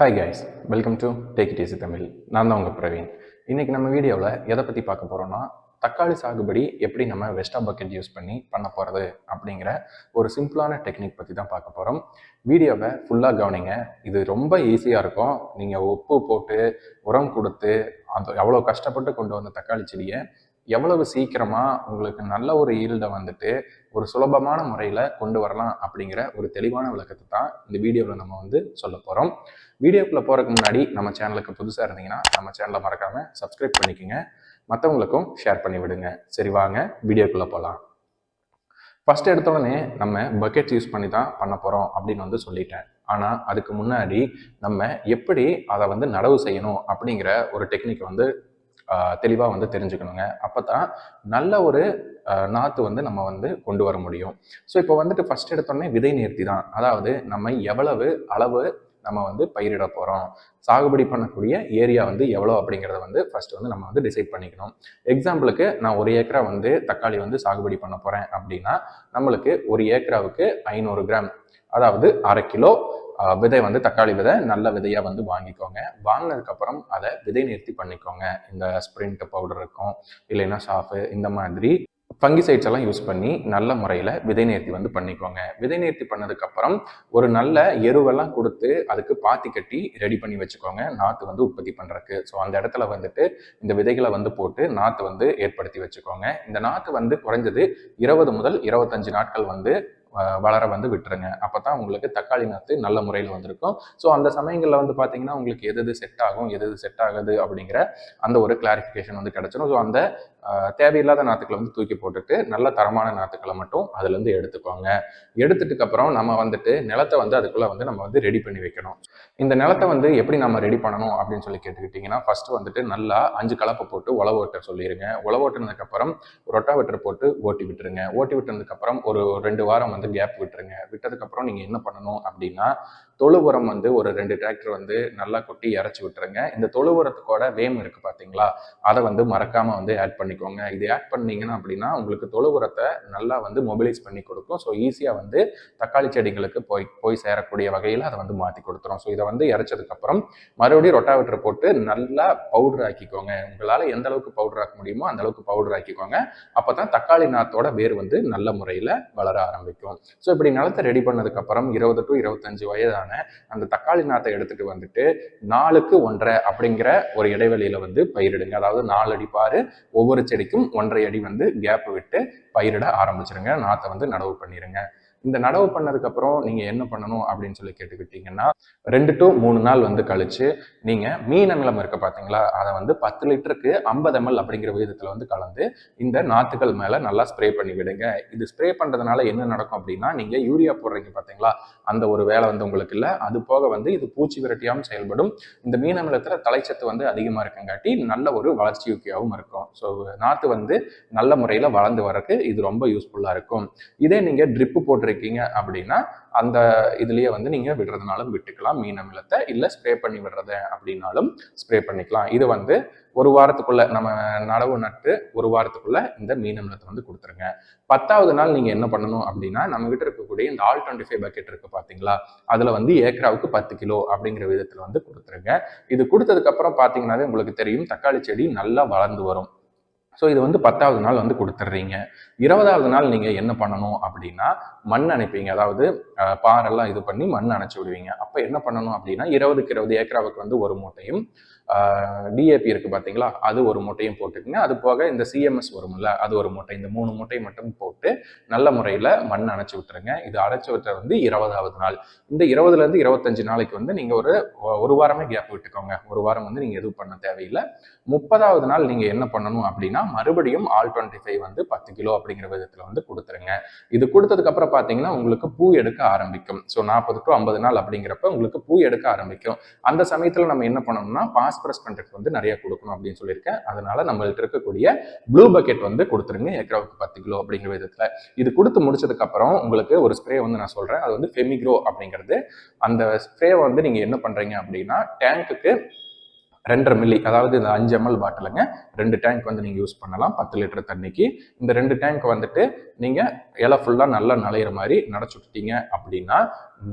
Hi guys welcome to take it easy Tamil நான் தான் உங்கள் பிரவீன். இன்றைக்கி நம்ம வீடியோவில் எதை பற்றி பார்க்க போகிறோன்னா தக்காளி சாகுபடி எப்படி நம்ம வெஸ்டா பக்கெட் யூஸ் பண்ணி பண்ண போகிறது அப்படிங்கிற ஒரு சிம்பிளான டெக்னிக் பற்றி தான் பார்க்க போகிறோம் வீடியோவை ஃபுல்லாக கவனிங்க. இது ரொம்ப ஈஸியாக இருக்கும். நீங்கள் உப்பு போட்டு உரம் கொடுத்து அந்த எவ்வளோ கஷ்டப்பட்டு கொண்டு வந்த தக்காளி செடியை எவ்வளவு சீக்கிரமாக உங்களுக்கு நல்ல ஒரு ஈல்டை வந்துட்டு ஒரு சுலபமான முறையில் கொண்டு வரலாம் அப்படிங்கிற ஒரு தெளிவான விளக்கத்தை தான் இந்த வீடியோவில் நம்ம வந்து சொல்ல போகிறோம் வீடியோக்குள்ளே போகிறதுக்கு முன்னாடி நம்ம சேனலுக்கு புதுசாக இருந்தீங்கன்னா நம்ம சேனலை மறக்காமல் சப்ஸ்கிரைப் பண்ணிக்கோங்க. மற்றவங்களுக்கும் ஷேர் பண்ணி விடுங்க. சரி வாங்க வீடியோக்குள்ளே போகலாம் ஃபஸ்ட் எடுத்த உடனே நம்ம பக்கெட் யூஸ் பண்ணி தான் பண்ண போகிறோம் அப்படின்னு வந்து சொல்லிட்டேன். ஆனால் அதுக்கு முன்னாடி நம்ம எப்படி அதை வந்து நடவு செய்யணும் அப்படிங்கிற ஒரு டெக்னிக் வந்து தெளிவாக வந்து தெரிஞ்சுக்கணுங்க. அப்போ தான் நல்ல ஒரு நாற்று வந்து நம்ம வந்து கொண்டு வர முடியும். ஸோ இப்போ வந்துட்டு ஃபஸ்ட் எடுத்தோடனே விதை நேர்த்தி தான். அதாவது நம்ம எவ்வளவு அளவு நம்ம வந்து பயிரிட போகிறோம் சாகுபடி பண்ணக்கூடிய ஏரியா வந்து எவ்வளோ அப்படிங்கிறத வந்து ஃபர்ஸ்ட் வந்து நம்ம வந்து டிசைட் பண்ணிக்கணும். எக்ஸாம்பிளுக்கு நான் ஒரு ஏக்கரா வந்து தக்காளி வந்து சாகுபடி பண்ண போகிறேன் அப்படின்னா நம்மளுக்கு ஒரு ஏக்கராவுக்கு ஐநூறு கிராம் அதாவது அரை கிலோ விதை வந்து தக்காளி விதை நல்ல விதையாக வந்து வாங்கிக்கோங்க. வாங்கினதுக்கப்புறம் அதை விதை நிறுத்தி பண்ணிக்கோங்க. இந்த ஸ்ப்ரிண்ட் பவுடர் இருக்கும் இல்லைன்னா சாஃபு இந்த மாதிரி ஃபங்கிசைட்ஸ் எல்லாம் யூஸ் பண்ணி நல்ல முறையில் விதை நேர்த்தி வந்து பண்ணிக்கோங்க. விதை நேர்த்தி பண்ணதுக்கப்புறம் ஒரு நல்ல எருவெல்லாம் கொடுத்து அதுக்கு பாத்தி கட்டி ரெடி பண்ணி வச்சுக்கோங்க. நாற்று வந்து உற்பத்தி பண்ணுறதுக்கு ஸோ அந்த இடத்துல வந்துட்டு இந்த விதைகளை வந்து போட்டு நாற்று வந்து ஏற்படுத்தி வச்சுக்கோங்க. இந்த நாற்று வந்து குறைஞ்சது இருபது முதல் இருபத்தஞ்சு நாட்கள் வந்து வளர வந்து விட்டுருங்க. அப்போ தான் உங்களுக்கு தக்காளி நாற்று நல்ல முறையில் வந்திருக்கும். ஸோ அந்த சமயங்களில் வந்து பார்த்தீங்கன்னா உங்களுக்கு எது எது செட் ஆகும் எது எது செட் ஆகுது அப்படிங்கிற அந்த ஒரு கிளாரிஃபிகேஷன் வந்து கிடச்சிடும் ஸோ அந்த தேவையில்லாத நாற்றுக்களை வந்து தூக்கி போட்டுட்டு நல்ல தரமான நாற்றுக்களை மட்டும் அதுலேருந்து எடுத்துக்கோங்க. எடுத்துட்டுக்கு அப்புறம் நம்ம வந்துட்டு நிலத்தை வந்து அதுக்குள்ளே வந்து நம்ம வந்து ரெடி பண்ணி வைக்கணும். இந்த நிலத்தை வந்து எப்படி நம்ம ரெடி பண்ணணும் அப்படின்னு சொல்லி கேட்டுக்கிட்டிங்கன்னா ஃபஸ்ட்டு வந்துட்டு நல்லா அஞ்சு கலப்பை போட்டு உழவு ஓட்ட சொல்லிடுங்க உழவு ஓட்டினதுக்கப்புறம் ரொட்டாவேட்டர் போட்டு ஓட்டி விட்டுருங்க. ஓட்டி விட்டதுக்கப்புறம் ஒரு ரெண்டு வாரம் வந்து கேப் விட்டுருங்க. விட்டதுக்கப்புறம் நீங்கள் என்ன பண்ணணும் அப்படின்னா தொழு உரம் வந்து ஒரு ரெண்டு டிராக்டர் வந்து நல்லா கொட்டி இறச்சி விட்டுருங்க. இந்த தொழு உரத்துக்கோட வேம் இருக்குது பார்த்தீங்களா அதை வந்து மறக்காமல் வந்து ஆட் பண்ணிக்கோங்க. இது ஆட் பண்ணீங்கன்னா அப்படின்னா உங்களுக்கு தொழு உரத்தை நல்லா வந்து மொபிலைஸ் பண்ணி கொடுக்கும். ஸோ ஈஸியாக வந்து தக்காளி செடிகளுக்கு போய் போய் சேரக்கூடிய வகையில் அதை வந்து மாற்றி கொடுத்துரும். ஸோ இதை வந்து இறைச்சதுக்கப்புறம் மறுபடியும் ரொட்டாவிட்டர் போட்டு நல்லா பவுடர் ஆக்கிக்கோங்க. உங்களால் எந்த அளவுக்கு பவுடர் ஆக்க முடியுமோ அந்த அளவுக்கு பவுடர் ஆக்கிக்கோங்க. அப்போ தான் தக்காளி நாத்தோட வேர் வந்து நல்ல முறையில் வளர ஆரம்பிக்கும். ஸோ இப்படி நிலத்தை ரெடி பண்ணதுக்கப்புறம் இருபது டு இருபத்தஞ்சு வயதான அந்த தக்காளி நாத்தை எடுத்துட்டு வந்துட்டு நாலுக்கு ஒன்றரை அப்படிங்கிற ஒரு இடைவெளியில வந்து பயிரிடுங்க. அதாவது நாலு அடி பாரு ஒவ்வொரு செடிக்கும் ஒன்றரை அடி வந்து கேப் விட்டு பயிரிட ஆரம்பிச்சிருங்க. நாத்தை வந்து நடவு பண்ணிடுங்க இந்த நடவு பண்ணதுக்கப்புறம் நீங்கள் என்ன பண்ணணும் அப்படின்னு சொல்லி கேட்டுக்கிட்டீங்கன்னா ரெண்டு டு மூணு நாள் வந்து கழிச்சு நீங்கள் மீன் அமிலம் இருக்க பார்த்தீங்களா அதை வந்து பத்து லிட்டருக்கு ஐம்பது எம்எல் அப்படிங்கிற விகிதத்தில் வந்து கலந்து இந்த நாற்றுகள் மேலே நல்லா ஸ்ப்ரே பண்ணி விடுங்க. இது ஸ்ப்ரே பண்ணுறதுனால என்ன நடக்கும் அப்படின்னா நீங்கள் யூரியா போடுறீங்க பார்த்தீங்களா அந்த ஒரு வேலை வந்து உங்களுக்கு இல்லை. அது போக வந்து இது பூச்சி விரட்டியாகவும் செயல்படும். இந்த மீன் அமிலத்தில் தலைச்சத்து வந்து அதிகமாக இருக்கங்காட்டி நல்ல ஒரு வளர்ச்சியூக்கியாகவும் இருக்கும். ஸோ நாற்று வந்து நல்ல முறையில் வளர்ந்து வரக்கு இது ரொம்ப யூஸ்ஃபுல்லாக இருக்கும். இதே நீங்கள் ட்ரிப்பு இருக்கீங்க அப்படின்னா அந்த இதுலேயே வந்து நீங்கள் விடுறதுனாலும் விட்டுக்கலாம். மீன் அமிலத்தை இல்லை ஸ்ப்ரே பண்ணி விடுறது அப்படின்னாலும் ஸ்ப்ரே பண்ணிக்கலாம். இது வந்து ஒரு வாரத்துக்குள்ள நம்ம நடவு நட்டு ஒரு வாரத்துக்குள்ள இந்த மீன் அமிலத்தை வந்து கொடுத்துருங்க. பத்தாவது நாள் நீங்கள் என்ன பண்ணணும் அப்படின்னா நம்ம கிட்ட இருக்கக்கூடிய இந்த ஆல் டுவெண்ட்டி ஃபைவ் பக்கெட் இருக்கு பார்த்தீங்களா அதில் வந்து ஏக்கராவுக்கு பத்து கிலோ அப்படிங்கிற விதத்தில் வந்து கொடுத்துருங்க. இது கொடுத்ததுக்கப்புறம் பார்த்தீங்கன்னாவே உங்களுக்கு தெரியும் தக்காளி செடி நல்லா வளர்ந்து வரும். ஸோ இது வந்து பத்தாவது நாள் வந்து கொடுத்துட்றீங்க இருபதாவது நாள் நீங்கள் என்ன பண்ணணும் அப்படின்னா மண் அணைப்பீங்க. அதாவது பாறெல்லாம் இது பண்ணி மண் அணைச்சி விடுவீங்க. அப்போ என்ன பண்ணணும் அப்படின்னா இருபதுக்கு இருபது ஏக்கராவுக்கு வந்து ஒரு மூட்டையும் டிஏபி இருக்கு பார்த்தீங்களா அது ஒரு மூட்டையும் போட்டுக்கோங்க. அது போக இந்த சிஎம்எஸ் வரும்ல அது ஒரு மூட்டை. இந்த மூணு மூட்டை மட்டும் போட்டு நல்ல முறையில் மண் அணைச்சி விட்டுருங்க. இது அடைச்சி விட்டுற வந்து இருபதாவது நாள். இந்த இருபதுலேருந்து இருபத்தஞ்சு நாளைக்கு வந்து நீங்கள் ஒரு ஒரு வாரமே கேப் விட்டுக்கோங்க. ஒரு வாரம் வந்து நீங்கள் எதுவும் பண்ண தேவையில்லை. முப்பதாவது நாள் நீங்கள் என்ன பண்ணணும் அப்படின்னா மறுபடியும் ஆல் டுவெண்ட்டி ஃபைவ் வந்து பத்து கிலோ அப்படிங்கிற விதத்தில் வந்து கொடுத்துருங்க. இது கொடுத்ததுக்கப்புறம் பார்த்தீங்கன்னா உங்களுக்கு பூ எடுக்க ஆரம்பிக்கும். ஸோ நாற்பது டு ஐம்பது நாள் அப்படிங்கிறப்ப உங்களுக்கு பூ எடுக்க ஆரம்பிக்கும். அந்த சமயத்தில் நம்ம என்ன பண்ணணும்னா பாஸ்பரஸ் கண்டக்ட் வந்து நிறைய கொடுக்கணும் அப்படின்னு சொல்லியிருக்கேன். அதனால நம்மள்ட்ட இருக்கக்கூடிய ப்ளூ பக்கெட் வந்து கொடுத்துருங்க ஏக்கராவுக்கு பத்து கிலோ அப்படிங்கிற விதத்தில். இது கொடுத்து முடிச்சதுக்கப்புறம் உங்களுக்கு ஒரு ஸ்ப்ரே வந்து நான் சொல்கிறேன் அது வந்து ஃபெமிக்ரோ அப்படிங்கிறது. அந்த ஸ்ப்ரே வந்து நீங்கள் என்ன பண்ணுறீங்க அப்படின்னா டேங்க்குக்கு ரெண்டரை மில்லி அதாவது இந்த அஞ்சு எம்எல் பாட்டிலுங்க ரெண்டு டேங்க் வந்து நீங்கள் யூஸ் பண்ணலாம் பத்து லிட்டர் தண்ணிக்கு. இந்த ரெண்டு டேங்க் வந்துட்டு நீங்கள் இலை ஃபுல்லாக நல்லா நலையிற மாதிரி நடைச்சு அப்படின்னா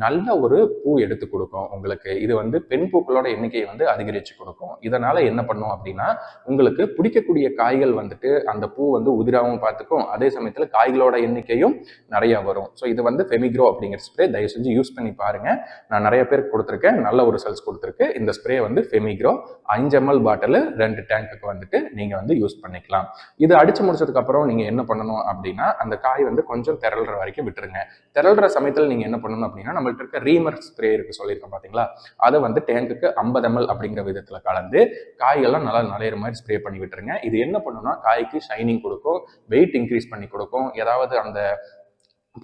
நல்ல ஒரு பூ எடுத்து கொடுக்கும் உங்களுக்கு. இது வந்து பெண் பூக்களோட எண்ணிக்கையை வந்து அதிகரித்து கொடுக்கும். இதனால் என்ன பண்ணும் அப்படின்னா உங்களுக்கு பிடிக்கக்கூடிய காய்கள் வந்துட்டு அந்த பூ வந்து உதிராகவும் பார்த்துக்கும். அதே சமயத்தில் காய்களோட எண்ணிக்கையும் நிறையா வரும். ஸோ இது வந்து ஃபெமிக்ரோ அப்படிங்கிற ஸ்ப்ரே தயவு செஞ்சு யூஸ் பண்ணி பாருங்கள் நான் நிறைய பேருக்கு கொடுத்துருக்கேன். நல்ல ஒரு ரிசல்ட்ஸ் கொடுத்துருக்கு. இந்த ஸ்ப்ரே வந்து ஃபெமிக்ரோ அஞ்சு எம்எல் பாட்டில் ரெண்டு டேங்க்குக்கு வந்துட்டு நீங்கள் வந்து யூஸ் பண்ணிக்கலாம். இது அடிச்சு முடிச்சதுக்கப்புறம் நீங்கள் என்ன பண்ணணும் அப்படின்னா அந்த காய் வந்து கொஞ்சம் திரள்ற வரைக்கும் விட்டுருங்க. திரள்ற சமயத்தில் நீங்கள் என்ன பண்ணணும் அப்படின்னா நம்மள்ட்ட இருக்க ரீமர் ஸ்ப்ரே இருக்கு சொல்லியிருக்கோம் பார்த்தீங்களா அதை வந்து டேங்குக்கு ஐம்பது எம்எல் அப்படிங்கிற விதத்தில் கலந்து காய்கள்லாம் நல்லா நலையிற மாதிரி ஸ்ப்ரே பண்ணி விட்டுருங்க. இது என்ன பண்ணுன்னா காய்க்கு ஷைனிங் கொடுக்கும் வெயிட் இன்க்ரீஸ் பண்ணி கொடுக்கும். ஏதாவது அந்த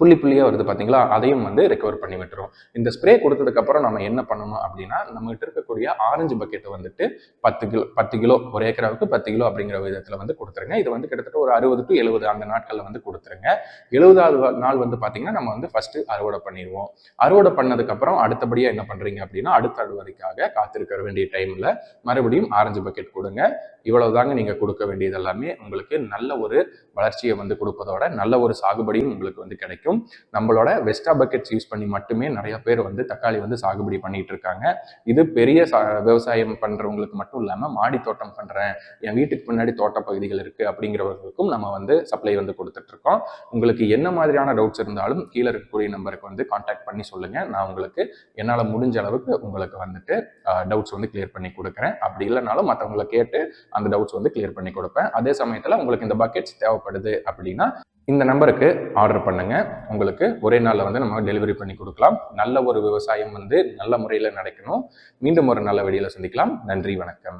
புள்ளி புள்ளியாக வருது பார்த்தீங்களா அதையும் வந்து ரெக்கவர் பண்ணி விட்டுரும். இந்த ஸ்ப்ரே கொடுத்ததுக்கப்புறம் நம்ம என்ன பண்ணணும் அப்படின்னா நம்மகிட்ட இருக்கக்கூடிய ஆரஞ்சு பக்கெட் வந்துட்டு பத்து கிலோ பத்து கிலோ ஒரு ஏக்கராவுக்கு பத்து கிலோ அப்படிங்கிற விதத்தில் வந்து கொடுத்துருங்க. இது வந்து கிட்டத்தட்ட ஒரு அறுபது டு எழுபது அந்த நாட்களில் வந்து கொடுத்துருங்க. எழுபதாவது நாள் வந்து பார்த்தீங்கன்னா நம்ம வந்து ஃபஸ்ட்டு அறுவடை பண்ணிடுவோம். அறுவடை பண்ணதுக்கப்புறம் அடுத்தபடியாக என்ன பண்ணுறீங்க அப்படின்னா அடுத்த அறுவடைக்காக காத்திருக்க வேண்டிய டைமில் மறுபடியும் ஆரஞ்சு பக்கெட் கொடுங்க. இவ்வளவுதாங்க நீங்கள் கொடுக்க வேண்டியது எல்லாமே. உங்களுக்கு நல்ல ஒரு வளர்ச்சியை வந்து கொடுப்பதோட நல்ல ஒரு சாகுபடியும் உங்களுக்கு வந்து கிடைக்கும். நம்மளோட வெஸ்டா பக்கெட்ஸ் யூஸ் பண்ணி மட்டுமே நிறைய பேர் வந்து தக்காளி வந்து சாகுபடி பண்ணிட்டு இருக்காங்க. இது பெரிய சா விவசாயம் பண்ணுறவங்களுக்கு மட்டும் இல்லாமல் மாடி தோட்டம் பண்ணுறேன் என் வீட்டுக்கு முன்னாடி தோட்ட பகுதிகள் இருக்குது அப்படிங்கிறவர்களுக்கும் நம்ம வந்து சப்ளை வந்து கொடுத்துட்ருக்கோம் உங்களுக்கு என்ன மாதிரியான டவுட்ஸ் இருந்தாலும் கீழே இருக்கக்கூடிய நம்பருக்கு வந்து காண்டாக்ட் பண்ணி சொல்லுங்கள் நான் உங்களுக்கு என்னால் முடிஞ்ச அளவுக்கு உங்களுக்கு வந்துட்டு டவுட்ஸ் வந்து கிளியர் பண்ணி கொடுக்குறேன். அப்படி இல்லைனாலும் மற்றவங்களை கேட்டு அந்த டவுட்ஸ் வந்து கிளியர் பண்ணி கொடுப்பேன். அதே சமயத்தில் உங்களுக்கு இந்த பக்கெட்ஸ் தேவை தேவைப்படுது அப்படின்னா இந்த நம்பருக்கு ஆர்டர் பண்ணுங்க. உங்களுக்கு ஒரே நாளில் வந்து நம்ம டெலிவரி பண்ணி கொடுக்கலாம். நல்ல ஒரு விவசாயம் வந்து நல்ல முறையில் நடக்கணும். மீண்டும் ஒரு நல்ல வெளியில் சந்திக்கலாம். நன்றி வணக்கம்.